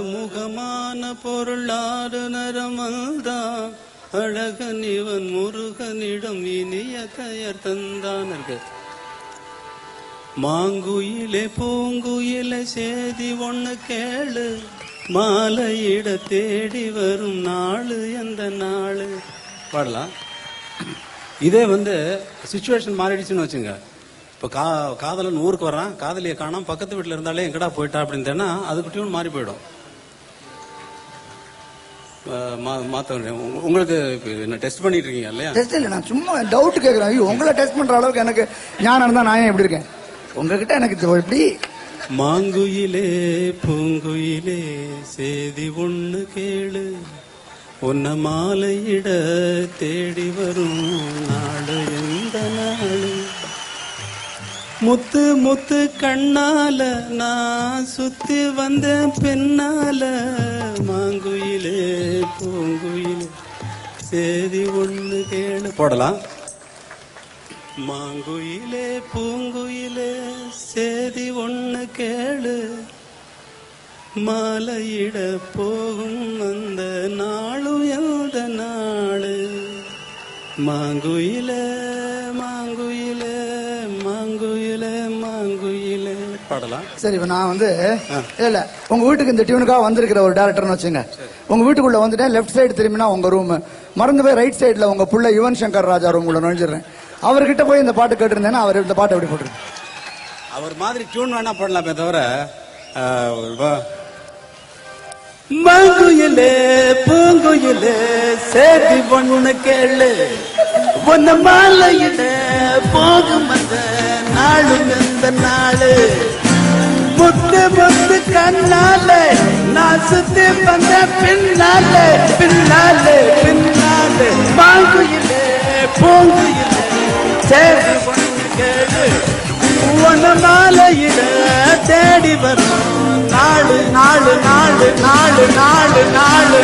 முகமான பொருளாறு நரமல்தான். அழகன் இவன் முருகனிடம் இனிய கயர் தந்தானர்கள் இருக்கு மாங்குயிலே பூங்குயிலே சேதி ஒன்னு கேளு. மாலையிட தேடி வரும் நாளு எந்த நாளு. பாடலாம். இதே வந்து சுச்சுவேஷன் மாறிடுச்சுன்னு வச்சுங்க. இப்போ கா காதலன் ஊருக்கு வரான் காதலியை காணாம் பக்கத்து வீட்டில் இருந்தாலே எங்கடா போயிட்டா அப்படின்னு தேனா அதுக்கு டியூன் மாறி போயிடும். அஹ் மா- மாத்த வேண்டிய- உங்க- உங்களுக்கு என்ன டெஸ்ட் பண்ணிட்டு இருக்கீங்க இல்லையா? டெஸ்ட் இல்லை நான் சும்மா டவுட் கேட்குறேன் ஐயோ உங்களை டெஸ்ட் பண்ற அளவுக்கு எனக்கு ஞானம் இருந்தா நான் ஏன் எப்படி இருக்கேன்? உங்ககிட்ட எனக்கு எப்படி மாங்குயிலே பூங்குயிலே சேதி ஒண்ணு கேளு. உன்ன மாலையிட தேடி வரும் நாடு எந்த நாடு முத்து முத்து கண்ணால நான் சுத்தி வந்தேன் பின்னால. மாங்குயிலே சேதி ஒன்று கேளு. போடலாம். மாங்குயிலே பூங்குயிலே சேதி ஒன்று கேளு. மாலையிட போகும் அந்த நாளும் எந்த நாள்? மாங்குயிலே மாங்குயிலே மாங்குயிலே பாடலாம். சரி இப்ப நான் வந்து இல்ல உங்க வீட்டுக்கு இந்த டியூனுக்காக வந்திருக்கிற ஒரு டேரக்டர்னு வச்சுங்க. உங்க வீட்டுக்குள்ள வந்துட்டேன் லெஃப்ட் சைடு திரும்பினா உங்க ரூம் மறந்து போய் ரைட் சைடுல உங்க புள்ள யுவன் சங்கர் ராஜா ரூம் உள்ள நுழைஞ்சிடுறேன். அவர்கிட்ட போய் இந்த பாட்டு கேட்டிருந்தேன்னா அவர் இந்த பாட்டை எப்படி போட்டுருங்க அவர் மாதிரி டியூன் வேணா போடலாமே தவிர மாங்குயிலே பூங்குயிலே சேதி ஒண்ணு கேளு. உன்ன மாலையிட போகும் அந்த நாளும் எந்த நாளு. புத்து புத்து கண்ணால நான் சுத்தி வந்த பின்னால பின்னால பின்னால. பாங்குயிலே பூங்குயிலே சேர்ந்து ஒண்ணு கேளு. உன்ன மாலையிட தேடி வரும். நாலு நாலு நாலு நாலு நாலு நாலு